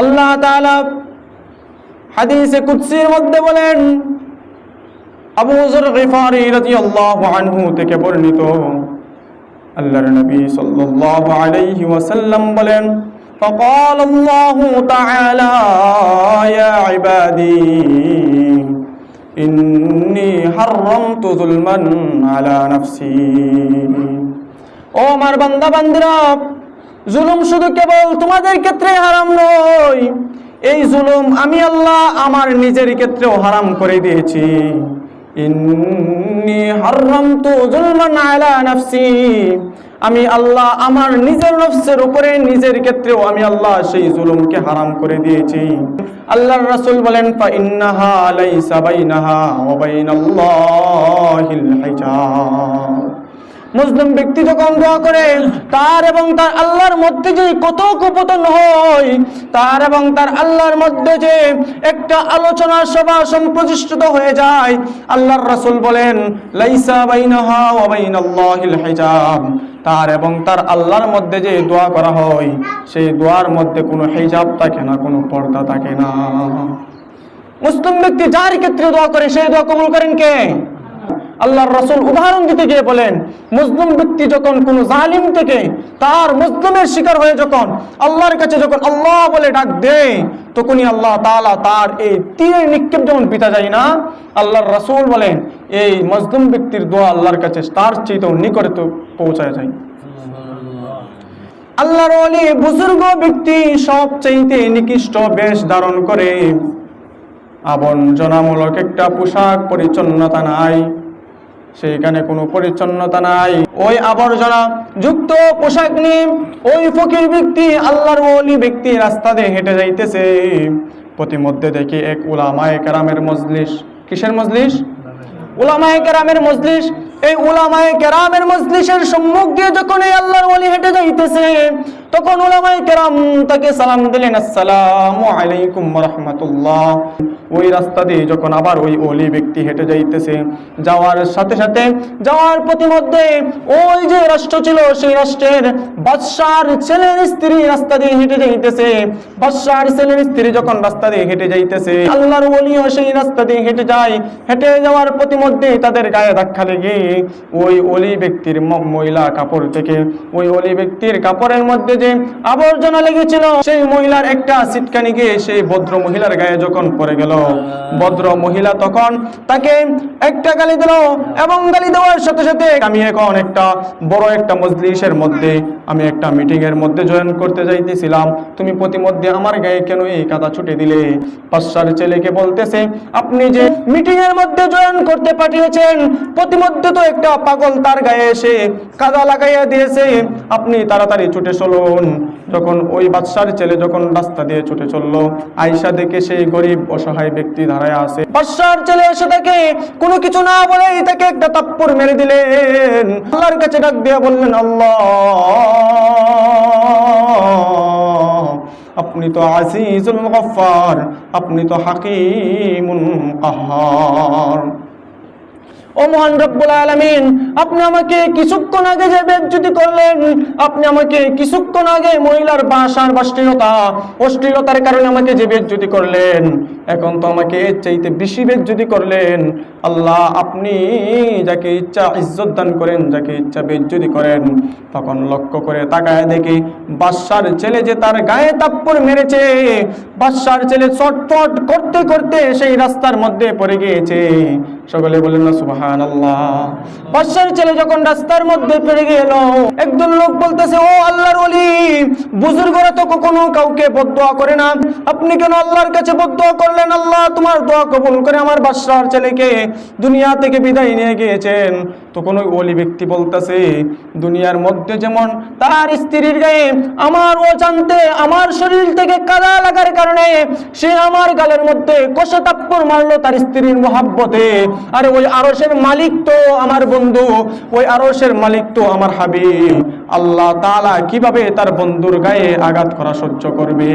আল্লাহ তাআলা হাদিসে কুদসির মধ্যে বলেন আবু যর গিফারি রাদিয়াল্লাহু আনহু থেকে বর্ণিত আল্লাহর নবী সাল্লাল্লাহু আলাইহি ওয়াসাল্লাম বলেন فقال الله تعالى يا عبادي إني حرمت ظلما على نفسي ও আমার বান্দা বান্দিরা জুলুম শুধু কেবল তোমাদের ক্ষেত্রে হারাম নয়। এই জুলুম আমি আল্লাহ আমার নিজের ক্ষেত্রেও হারাম করে দিয়েছি। আমি আল্লাহ আমার নিজের নফসের উপরে নিজের ক্ষেত্রেও আমি আল্লাহ সেই জুলুমকে হারাম করে দিয়েছি। আল্লাহর রাসূল বলেন, ফা ইন্নাহা লাইসা বাইনাহা ওয়া বাইনাল্লাহিল হিজাব। মুসলিম ব্যক্তি যখন দোয়া করে, তার এবং তার আল্লাহর মধ্যে যে কত কুপতন হয়, তার এবং তার আল্লাহর মধ্যে যে একটা আলোচনা সভা সম্প্রতিষ্ঠিত হয়ে যায়, আল্লাহর রাসূল বলেন, লাইসা হিজাব। তার এবং তার আল্লাহর মধ্যে যে দোয়া করা হয়, সেই দোয়ার মধ্যে কোনো হিজাব থাকে না, কোনো পর্দা থাকে না। মুসলিম ব্যক্তি যার ক্ষেত্রে দোয়া করে, সেই দোয়া কবুল করেন কে? আল্লাহর রসুল উদাহরণ দিতে গিয়ে বলেন, মুসলিম ব্যক্তি যখন কোন জালিম থেকে তার মুসলিমের শিকার হয়ে যখন আল্লাহর কাছে যখন আল্লাহ বলে ডাক দেয়, তখনই আল্লাহ তালা তার এই তীরের নিক্ষেপ যেমন পিতা যায় না, আল্লাহর রসুল বলেন, এই মজলুম ব্যক্তির দোয়া আল্লাহর কাছে তার চেয়েও নিকটে তো পৌঁছায় যায়। আল্লাহর ওলি বুজুর্গ ব্যক্তি সব চাইতে নিকৃষ্ট বেশ ধারণ করে। আবঞ্জনামূলক একটা পোশাক, পরিচ্ছন্নতা নাই। সেইখানে কোনো পরিচ্ছন্নতা নাই। ওই আবর্জনা, যুক্ত পোশাক নিয়ে ওই ফকির ব্যক্তি, আল্লাহর ওলি ব্যক্তি রাস্তা দিয়ে হেঁটে যাইতেছে। প্রতিমধ্যে দেখি এক উলামায়ে কেরামের মজলিস। কিসের মজলিস? উলামায়ে কেরামের মজলিস। এই উলামায়ে কেরামের মজলিসের সম্মুখ দিয়ে যখন এই আল্লাহর ওলি হেঁটে যাইতেছে তখন উলামায়ে কেরাম তাকে সালাম দিলেন, আসসালামু আলাইকুম রাহমাতুল্লাহ। ওই রাস্তা দিয়ে যখন আবার ওই অলি ব্যক্তি হেঁটে যাইতেছে, যাওয়ার সাথে সাথে, যাওয়ার প্রতিমধ্যে ওই যে রাষ্ট্র ছিল, সেই রাষ্ট্রের বাদশার ছেলের স্ত্রী রাস্তা দিয়ে হেঁটে যাইতেছে। বাদশার ছেলের স্ত্রী যখন রাস্তা দিয়ে হেঁটে যাইতেছে, আল্লাহর ওলিও সেই রাস্তা দিয়ে হেঁটে যায়। হেঁটে যাওয়ার প্রতিমধ্যে তাদের গায়ে ধাক্কা লেগে ওই অলি ব্যক্তির ম- মহিলা কাপড় থেকে, ওই অলি ব্যক্তির কাপড়ের মধ্যে যে আবর্জনা লেগেছিল। সেই মহিলার একটা সিটকানি গিয়ে সেই ভদ্র মহিলার গায়ে যখন পড়ে গেল। ভদ্র মহিলা তখন তাকে একটা গালি দিল এবং গালি দেওয়ার সাথে সাথে আমি এখন একটা বড় একটা মজলিসের মধ্যে, আমি একটা মিটিং এর মধ্যে জয়েন করতে যাইতেছিলাম। তুমি প্রতিমধ্যে আমার গায়ে কেন এই কাদা ছুটে দিলে? পাঁচশার ছেলেকে বলতেছে, আপনি যে মিটিং এর মধ্যে জয়েন করতে পাঠিয়েছেন, প্রতিমধ্যে তো একটা পাগল তার গায়ে এসে কাদা লাগাইয়া দিয়েছে। আপনি তাড়াতাড়ি ছুটে চলুন যখন ওই বাদশার ছেলে যখন রাস্তা দিয়ে ছুটে চলল আয়সা দেখে সেই গরিব, অসহায় ব্যক্তি দাঁড়ায় আছে। বাদশার ছেলে এসে দেখে কোনো কিছু না বলে তাকে একটা তাপ্পর মেরে দিলেন। আল্লাহর কাছে ডাক দিয়ে বললেন, আল্লাহ, আপনি তো আজিজুল গফফার, আপনি তো হাকিমুন কাহার ও মহান রব্বুল আলামিন, আপনি আমাকে কিছুক্ষণ আগে যে বেজ্জতি করলেন, আপনি আমাকে কিছুক্ষণ আগে মহিলার বাসার বাষ্টিলতা অশ্লীলতার কারণে আমাকে যে বেজ্জতি করলেন, এখন তো আমাকে এর চাইতে বেশি বেজ্জতি করলেন। আল্লাহ, আপনি যাকে ইচ্ছা ইজ্জত দান করেন, যাকে ইচ্ছা বেজ্জতি করেন, তখন লক্ষ্য করে তাকায় দেখি, বাদশার ছেলে যে তার গায়ে তাপ্পর মেরেছে, বাদশার ছেলে চটপট করতে করতে সেই রাস্তার মধ্যে পড়ে গিয়েছে। সকলে বলেন না আল্লাহ বাদশার ছেলে যখন রাস্তার মধ্যে পড়ে গেল, একজন লোক বলতেছে, ও আল্লাহর ওলি, বুজুর্গরা তো কখনো কাউকে বদদোয়া করে না। আপনি কেন আল্লাহর কাছে বদদোয়া করলেন? আল্লাহ তোমার দোয়া কবুল করে আমার বাদশার ছেলেকে দুনিয়া থেকে বিদায় নিয়ে গিয়েছেন। তখন ওই ওলি ব্যক্তি বলতেছে, দুনিয়ার মধ্যে যেমন তার স্ত্রীর গায়ে আমার ও জানতে আমার শরীর থেকে কাদা লাগার কারণে সে আমার গালের মধ্যে কষে তাপ্পর মারলো তার স্ত্রীর মোহাব্বতে। আরে ওই আরসের মালিক তো আমার বন্ধু, ওই আরসের মালিক তো আমার হাবিব। আল্লাহ তালা কীভাবে তার বন্ধুর গায়ে আঘাত করা সহ্য করবে?